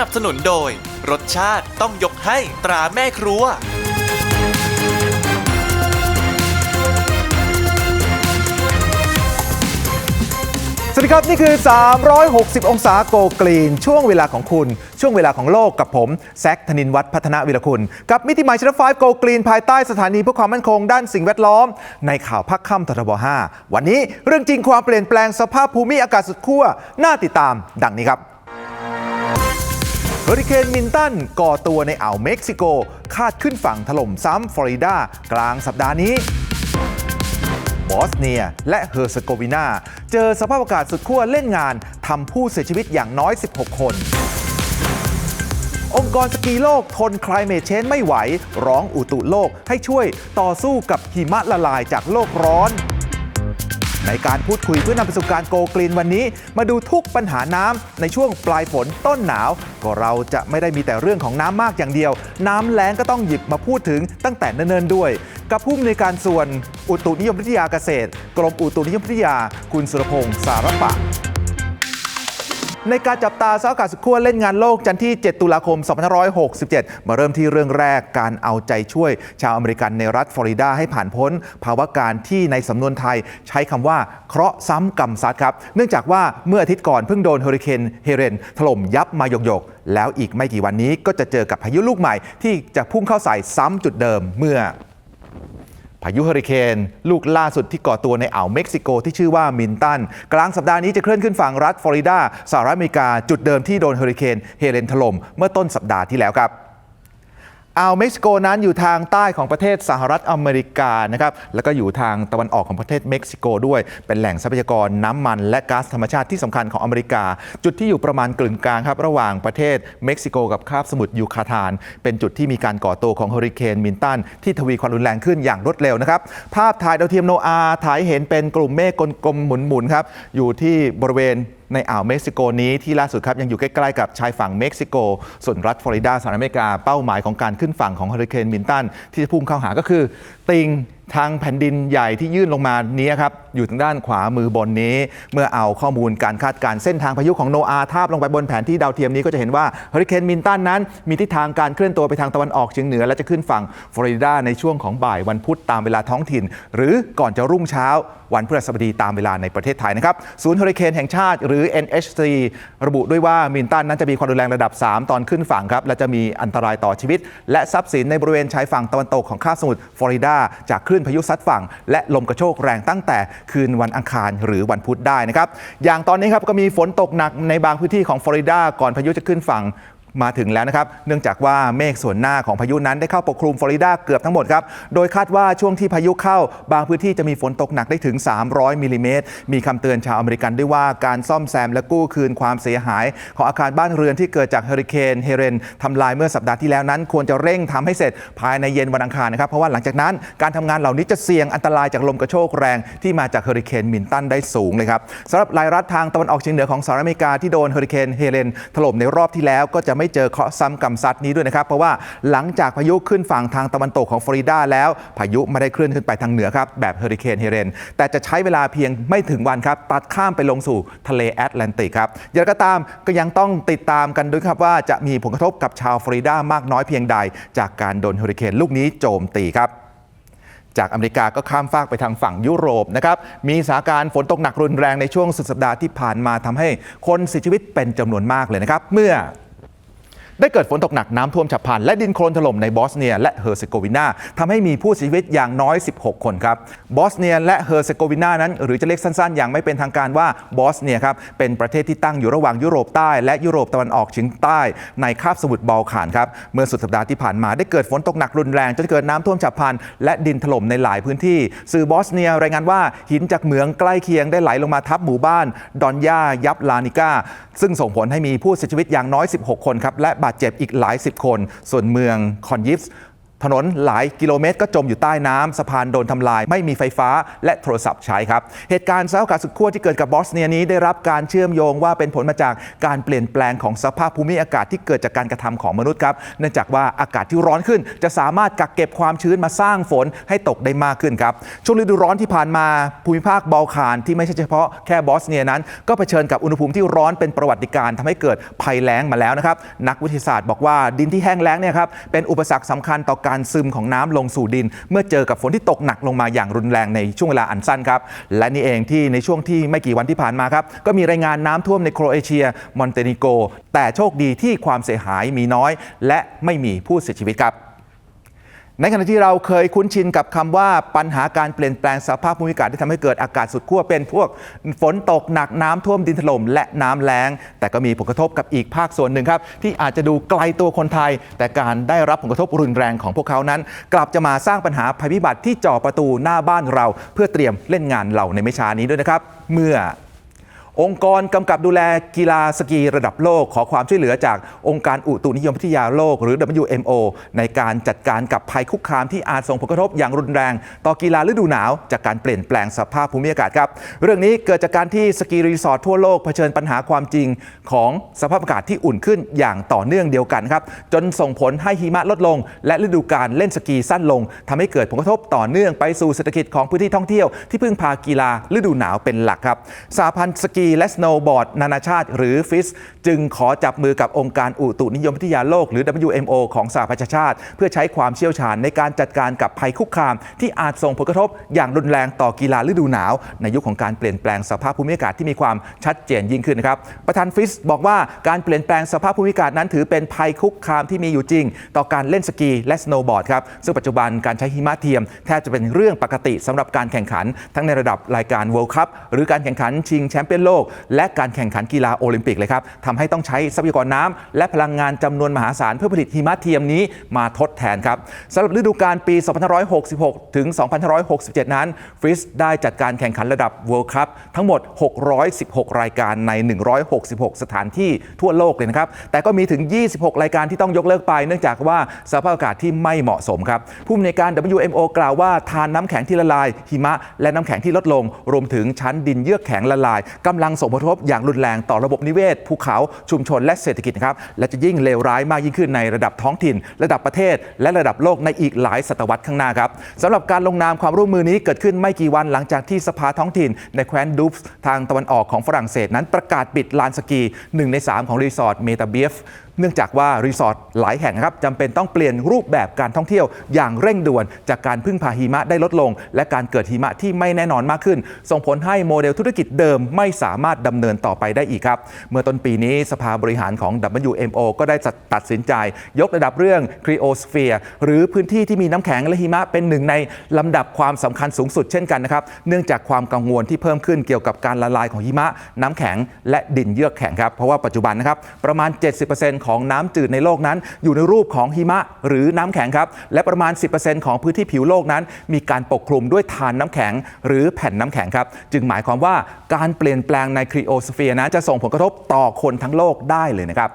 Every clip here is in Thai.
นับสนุนโดย รสชาติต้องยกให้ตราแม่ครัว สวัสดีครับ นี่คือ 360 องศาโกกรีน ช่วงเวลาของคุณ ช่วงเวลาของโลกกับผม แซคธนินวัฒน์พัฒนาวิรคุณ กับมิติใหม่ชนะไฟโกกรีน ภายใต้สถานีเพื่อความมั่นคงด้านสิ่งแวดล้อม ในข่าวพักค่ำททบ 5 วันนี้เรื่องจริงความเปลี่ยนแปลงสภาพภูมิอากาศสุดขั้วน่าติดตามดังนี้ครับ เฮอริเคนมินตันก่อตัวในอ่าวเม็กซิโก คาดขึ้นฝั่งถล่มซ้ำฟลอริดากลางสัปดาห์นี้บอสเนีย และเฮอร์เซโกวีนาเจอสภาพอากาศสุดขั้วเล่นงานทำผู้เสียชีวิตอย่างน้อย 16 คน องค์กรสกีโลกทน climate change ไม่ไหว ร้องอุตุโลกให้ช่วยต่อสู้กับหิมะละลายจากโลกร้อน ในการพูดคุยเพื่อนำไปสู่การโกกลีนวันนี้ มาดูทุกปัญหาน้ำในช่วงปลายฝนต้นหนาว ก็เราจะไม่ได้มีแต่เรื่องของน้ำมากอย่างเดียว น้ำแล้งก็ต้องหยิบมาพูดถึงตั้งแต่เนิ่นๆด้วย กับผู้อำนการส่วนอุตุนิยมวิทยาเกษตร กรมอุตุนิยมวิทยา คุณสุรพงศ์สารปะ ในการจับตาสาพอากาศสุขั้วเล่นงานโลกจันทร์ที่ 7 ตุลาคม 2567 มาเริ่มที่เรื่องแรกการเอาใจช่วย ชาวอเมริกันในรัฐฟลอริดาให้ผ่านพ้น ภาวะการที่ในสำนวนไทยใช้คำว่าเคราะห์ซ้ำกรรมซัดครับ เนื่องจากว่าเมื่ออาทิตย์ก่อนเพิ่งโดนเฮอริเคนเฮเรนถล่มยับมาหยกๆ แล้วอีกไม่กี่วันนี้ก็จะเจอกับพายุลูกใหม่ที่จะพุ่งเข้าใส่ซ้ำจุดเดิมเมื่อ พายุเฮอริเคนลูกล่าสุดที่ก่อตัวในอ่าวเม็กซิโกที่ชื่อว่ามินตัน กลางสัปดาห์นี้จะเคลื่อนขึ้นฝั่งรัฐฟลอริดาสหรัฐอเมริกาจุดเดิมที่โดนเฮอริเคนเฮเลนถล่มเมื่อต้นสัปดาห์ที่แล้วครับ อ่าวเม็กซิโกนั้นอยู่ทางใต้ของประเทศสหรัฐอเมริกานะครับแล้วก็อยู่ทางตะวันออกของประเทศเม็กซิโกด้วย เป็นแหล่งทรัพยากรน้ำมันและก๊าซธรรมชาติที่สำคัญของอเมริกา จุดที่อยู่ประมาณกึ่งกลางครับระหว่างประเทศเม็กซิโกกับคาบสมุทรยูคาทาน เป็นจุดที่มีการก่อตัวของเฮอริเคนมินตันที่ทวีความรุนแรงขึ้นอย่างรวดเร็วนะครับภาพถ่ายดาวเทียมโนอาถ่ายเห็นเป็นกลุ่มเมฆกลมๆหมุนๆครับอยู่ที่บริเวณ ในอ่าวเม็กซิโกนี้ที่ล่าสุดครับยังอยู่ใกล้ๆกับชายฝั่งเม็กซิโก ส่วนรัฐฟลอริดาสหรัฐอเมริกาเป้าหมายของการขึ้นฝั่งของเฮอริเคนมินตันที่จะพุ่งเข้าหาก็คือติง ทางแผ่นดินใหญ่ที่ยื่นลงมานี้ครับอยู่ทางด้านขวามือบนนี้ เมื่อเอาข้อมูลการคาดการณ์เส้นทางพายุของโนอาทาบลงไปบนแผนที่ดาวเทียมนี้ก็จะเห็นว่าเฮอริเคนมินตันนั้น มีทิศทางการเคลื่อนตัวไปทางตะวันออกเฉียงเหนือ และจะขึ้นฝั่งฟลอริดาในช่วงของบ่ายวันพุธตามเวลาท้องถิ่น หรือก่อนจะรุ่งเช้าวันพฤหัสบดีตามเวลาในประเทศไทยนะครับศูนย์เฮอริเคนแห่งชาติหรือ NHC ระบุด้วยว่ามินตันนั้นจะมีความรุนแรงระดับ 3 ตอนขึ้นฝั่งครับและจะมีอันตรายต่อชีวิต และทรัพย์สินในบริเวณชายฝั่งตะวันตกของคาบสมุทรฟลอริดาจากคลื่นพายุซัดฝั่ง และลมกระโชกแรงตั้งแต่คืนวันอังคารหรือวันพุธได้นะครับ อย่างตอนนี้ครับก็มีฝนตกหนักในบางพื้นที่ของฟลอริดาก่อนพายุจะขึ้นฝั่ง มาถึงแล้วนะครับ เนื่องจากว่าเมฆส่วนหน้าของพายุนั้นได้เข้าปกคลุมฟลอริดาเกือบทั้งหมดครับ โดยคาดว่าช่วงที่พายุเข้า บางพื้นที่จะมีฝนตกหนักได้ถึง 300มิลลิเมตร มีคำเตือนชาวอเมริกันด้วยว่าการซ่อมแซมและกู้คืนความเสียหาย ของอาคารบ้านเรือนที่เกิดจากเฮอริเคนเฮเรนทำลายเมื่อสัปดาห์ที่แล้วนั้น ควรจะเร่งทำให้เสร็จภายในเย็นวันอังคารนะครับ เพราะว่าหลังจากนั้นการทำงานเหล่านี้จะเสี่ยงอันตรายจากลมกระโชกแรงที่มาจากเฮอริเคนมินตันได้สูงเลยครับสำหรับรายรัฐทางตะวันออกเฉียงเหนือของสหรัฐอเมริกาที่โดนเฮอริเคนเฮเลนถล่มในรอบที่แล้วก็จะไม่เจอเคราะห์ซ้ำกำซัดนี้ด้วยนะครับ เพราะว่าหลังจากพายุขึ้นฝั่งทางตะวันตกของฟลอริดาแล้ว พายุไม่ได้เคลื่อนขึ้นไปทางเหนือครับแบบเฮอริเคนเฮเรนแต่จะใช้เวลาเพียงไม่ถึงวันครับตัดข้ามไปลงสู่ทะเลแอตแลนติกครับอย่างไรก็ตามก็ยังต้องติดตามกันด้วยครับว่าจะมีผลกระทบกับชาวฟลอริดามากน้อยเพียงใด จากการโดนเฮอริเคนลูกนี้โจมตีครับจากอเมริกาก็ข้ามฟากไปทางฝั่งยุโรปนะครับ มีสถานการณ์ฝนตกหนักรุนแรงในช่วงสุดสัปดาห์ที่ผ่านมาทำให้คนเสียชีวิตเป็นจำนวนมากเลยนะครับ เมื่อ ได้เกิดฝนตกหนักน้ำท่วมฉับพลัน และดินโคลนถล่มในบอสเนียและเฮอร์เซโกวีนาทำให้มีผู้เสียชีวิตอย่างน้อย 16 คนครับบอสเนียและเฮอร์เซโกวีนานั้น หรือจะเรียกสั้นๆ อย่างไม่เป็นทางการว่าบอสเนียครับเป็นประเทศที่ตั้งอยู่ระหว่างยุโรปใต้ และยุโรปตะวันออกเฉียงใต้ในคาบสมุทรบอลข่านครับเมื่อสุดสัปดาห์ที่ผ่านมาได้เกิดฝนตกหนักรุนแรงจนเกิดน้ำท่วมฉับพลัน และดินถล่มในหลายพื้นที่ สื่อบอสเนียรายงานว่าหินจากเหมืองใกล้เคียงได้ไหลลงมาทับหมู่บ้านดอนยายับลานิก้าซึ่งส่งผลให้มีผู้เสียชีวิตอย่างน้อย 16 คนครับและบาดเจ็บอีกหลายสิบคน ส่วนเมืองคอนยิฟส์ ถนนหลายกิโลเมตรก็จมอยู่ใต้น้ำสะพานโดนทำลาย ไม่มีไฟฟ้าและโทรศัพท์ใช้ครับ เหตุการณ์สภาอากาศสุดขั้วที่เกิดกับบอสเนียนี้ได้รับการเชื่อมโยงว่าเป็นผลมาจากการเปลี่ยนแปลงของสภาพภูมิอากาศที่เกิดจากการกระทำของมนุษย์ครับเนื่องจากว่าอากาศที่ร้อนขึ้น จะสามารถกักเก็บความชื้นมาสร้างฝนให้ตกได้มากขึ้นครับช่วงฤดูร้อนที่ผ่านมาภูมิภาคบอลข่านที่ไม่ใช่เฉพาะแค่บอสเนียนั้น ก็เผชิญกับอุณหภูมิที่ร้อนเป็นประวัติการณ์ทำให้เกิดภัยแล้งมาแล้วนะครับนักวิทยาศาสตร์บอกว่าดินที่แห้งแล้งเนี่ยครับเป็นอุปสรรคสำคัญต่อการการซึมของน้ำลงสู่ดิน เมื่อเจอกับฝนที่ตกหนักลงมาอย่างรุนแรงในช่วงเวลาอันสั้นครับและนี่เองที่ในช่วงที่ไม่กี่วันที่ผ่านมาครับก็มีรายงานน้ำท่วมในโครเอเชีย มอนเตเนโก แต่โชคดีที่ความเสียหายมีน้อย และไม่มีผู้เสียชีวิตครับ ในขณะที่เราเคยคุ้นชินกับคำว่าปัญหาการเปลี่ยนแปลงสภาพภูมิอากาศที่ทำให้เกิดอากาศสุดขั้วเป็นพวกฝนตกหนักน้ำท่วมดินถล่มและน้ำแล้ง แต่ก็มีผลกระทบกับอีกภาคส่วนหนึ่งครับ ที่อาจจะดูไกลตัวคนไทย แต่การได้รับผลกระทบรุนแรงของพวกเขานั้น กลับจะมาสร้างปัญหาภัยพิบัติที่จ่อประตูหน้าบ้านเรา เพื่อเตรียมเล่นงานเราในไม่ช้านี้ด้วยนะครับ เมื่อ องค์กรกำกับดูแลกีฬาสกีระดับโลก ขอความช่วยเหลือจากองค์การอุตุนิยมวิทยาโลก หรือ WMO ในการจัดการกับภัยคุกคามที่อาจส่งผลกระทบอย่างรุนแรง ต่อกีฬาฤดูหนาว จากการเปลี่ยนแปลงสภาพภูมิอากาศครับ เรื่องนี้เกิดจากการที่สกีรีสอร์ททั่วโลกเผชิญปัญหาความจริงของสภาพอากาศที่อุ่นขึ้นอย่างต่อเนื่องเดียวกันครับจนส่งผลให้หิมะลดลง และฤดูการเล่นสกีสั้นลงทำให้เกิดผลกระทบต่อเนื่องไปสู่เศรษฐกิจของพื้นที่ท่องเที่ยวที่พึ่งพากีฬาฤดูหนาวเป็นหลักครับสหพันธ์สกีีและสโนว์บอร์ดนานาชาติ หรือฟิสจึงขอจับมือกับองค์การอุตุนิยมวิทยาโลก หรือ WMO ของสหประชาชาติ เพื่อใช้ความเชี่ยวชาญในการจัดการกับภัยคุกคาม ที่อาจส่งผลกระทบอย่างรุนแรงต่อกีฬาฤดูหนาว ในยุคของการเปลี่ยนแปลงสภาพภูมิอากาศที่มีความชัดเจนยิ่งขึ้นนะครับประธานฟิสบอกว่าการเปลี่ยนแปลงสภาพภูมิอากาศนั้นถือเป็นภัยคุกคามที่มีอยู่จริง ต่อการเล่นสกีและสโนว์บอร์ดครับซึ่งปัจจุบันการใช้หิมะเทียมแทบจะเป็นเรื่องปกติสำหรับการแข่งขัน ทั้งในระดับรายการ World Cup หรือการแข่งขันชิงแชมเปี้ยนโลก และการแข่งขันกีฬาโอลิมปิกเลยครับทำให้ต้องใช้ทรัพยากรน้ำและพลังงานจำนวนมหาศาลเพื่อผลิตหิมะเทียมนี้มาทดแทนครับสำหรับฤดูกาลปี 2566 ถึง 2567 นั้นฟริสได้จัดการแข่งขันระดับ World Cup ทั้งหมด 616 รายการใน 166 สถานที่ทั่วโลกเลยนะครับ แต่ก็มีถึง 26 รายการที่ต้องยกเลิกไป เนื่องจากว่าสภาพอากาศที่ไม่เหมาะสมครับผู้อำนวยการ WMO กล่าวว่าทานน้ำแข็งที่ละลาย หิมะและน้ำแข็งที่ลดลง รวมถึงชั้นดินเยือกแข็งละลายกำลังส่งผลกระทบอย่างรุนแรงต่อระบบนิเวศ ภูเขาชุมชนและเศรษฐกิจนะครับและจะยิ่งเลวร้ายมากยิ่งขึ้นในระดับท้องถิ่น ระดับประเทศ และระดับโลกในอีกหลายศตวรรษข้างหน้าครับสำหรับการลงนามความร่วมมือนี้เกิดขึ้นไม่กี่วันหลังจากที่สภาท้องถิ่น ในแคว้นดูฟส์ทางตะวันออกของฝรั่งเศสนั้นประกาศปิดลานสกีหนึ่งในสามของรีสอร์ทเมตาเบียฟเนื่องจากว่ารีสอร์ทหลายแห่งครับจำเป็นต้องเปลี่ยนรูปแบบการท่องเที่ยวอย่างเร่งด่วน จากการพึ่งพาหิมะได้ลดลง และการเกิดหิมะที่ไม่แน่นอนมากขึ้น ส่งผลให้โมเดลธุรกิจเดิมไม่สามารถดำเนินต่อไปได้อีกครับ เมื่อต้นปีนี้สภาบริหารของ WMO ก็ได้ตัดสินใจ ยกระดับเรื่อง Cryosphere หรือพื้นที่ที่มีน้ำแข็งและหิมะเป็นหนึ่งในลำดับความสำคัญสูงสุดเช่นกันนะครับเนื่องจากความกังวลที่เพิ่มขึ้นเกี่ยวกับการละลายของหิมะ น้ำแข็งและดินเยือกแข็งครับเพราะว่าปัจจุบันนะครับประมาณ 70%ของน้ำจืดในโลกนั้น อยู่ในรูปของหิมะหรือน้ำแข็งครับ และประมาณ 10%ของพื้นที่ผิวโลกนั้น มีการปกคลุมด้วยฐานน้ำแข็ง หรือแผ่นน้ำแข็งครับ จึงหมายความว่าการเปลี่ยนแปลงในครีโอสเฟียร์นั้นจะส่งผลกระทบต่อคนทั้งโลกได้เลยนะครับ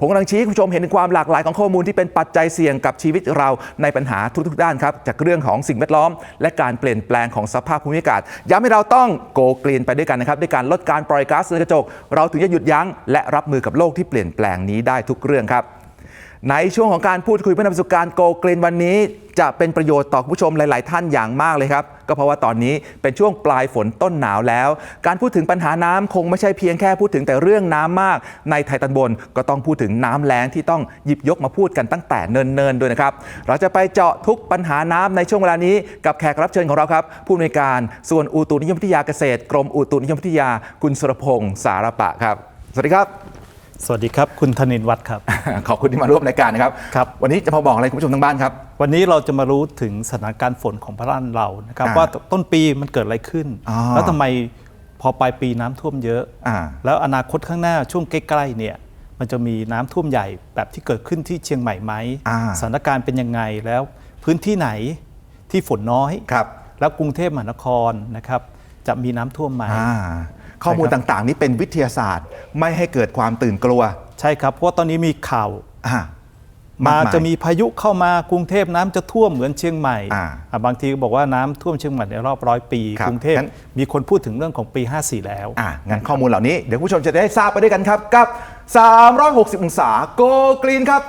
ผมกำลังชี้ให้คุณผู้ชมเห็นถึงความหลากหลายของข้อมูลที่เป็นปัจจัยเสี่ยงกับชีวิตเราในปัญหาทุกๆด้านครับจากเรื่องของสิ่งแวดล้อม และการเปลี่ยนแปลงของสภาพภูมิอากาศย้ำให้เราต้องโกกลีนไปด้วยกันนะครับด้วยการลดการปล่อยก๊าซเรือนกระจก เราถึงจะหยุดยั้งและรับมือกับโลกที่เปลี่ยนแปลงนี้ได้ทุกเรื่องครับ ในช่วงของการพูดคุยเพื่อนำสู่การโกเกรนวันนี้ จะเป็นประโยชน์ต่อคุณผู้ชมหลาย ๆ ท่านอย่างมากเลยครับ ก็เพราะว่าตอนนี้เป็นช่วงปลายฝนต้นหนาวแล้ว การพูดถึงปัญหาน้ำคงไม่ใช่เพียงแค่พูดถึงแต่เรื่องน้ำมาก ในไทยตันบนก็ต้องพูดถึงน้ำแล้งที่ต้องหยิบยกมาพูดกันตั้งแต่เนิ่น ๆ ด้วยนะครับ เราจะไปเจาะทุกปัญหาน้ำในช่วงเวลานี้กับแขกรับเชิญของเราครับ ผู้อำนวยการส่วนอุตุนิยมวิทยาเกษตร กรมอุตุนิยมวิทยาคุณสุรพงศ์สารปะครับ สวัสดีครับ สวัสดีครับ คุณธนินวัฒน์ครับ ขอบคุณที่มาร่วมรายการนะครับครับ วันนี้จะมาบอกอะไรคุณผู้ชมทางบ้านครับ วันนี้เราจะมารู้ถึงสถานการณ์ฝนของพระานเรานะครับอ่าว่าต้นปีมันเกิดอะไรขึ้นอ๋อแล้วทำไมพอปลายปีน้ำท่วมเยอะอ่าแล้วอนาคตข้างหน้าช่วงใกล้ๆเนี่ยมันจะมีน้ำท่วมใหญ่แบบที่เกิดขึ้นที่เชียงใหม่ไหมอ่าสถานการณ์เป็นยังไงแล้วพื้นที่ไหนที่ฝนน้อยครับแล้วกรุงเทพมหานครนะครับจะมีน้ำท่วมไหมอ่า ข้อมูลใช่ครับต่างๆ นี้เป็นวิทยาศาสตร์ ไม่ให้เกิดความตื่นกลัวใช่ครับ เพราะว่าตอนนี้มีข่าวอ่า มากมามายจะมีพายุเข้ามากรุงเทพน้ำจะท่วมเหมือนเชียงใหม่อ่าอะบางทีก็บอกว่าน้ำท่วมเชียงใหม่ในรอบร้อยปี ครับกรุงเทพงั้น มีคนพูดถึงเรื่องของปี 54 แล้ว อะงั้นข้อมูลเหล่านี้เดี๋ยวคุณผู้ชมจะได้ทราบไปด้วยกันครับ กับ 360 องศาโกกรีนครับ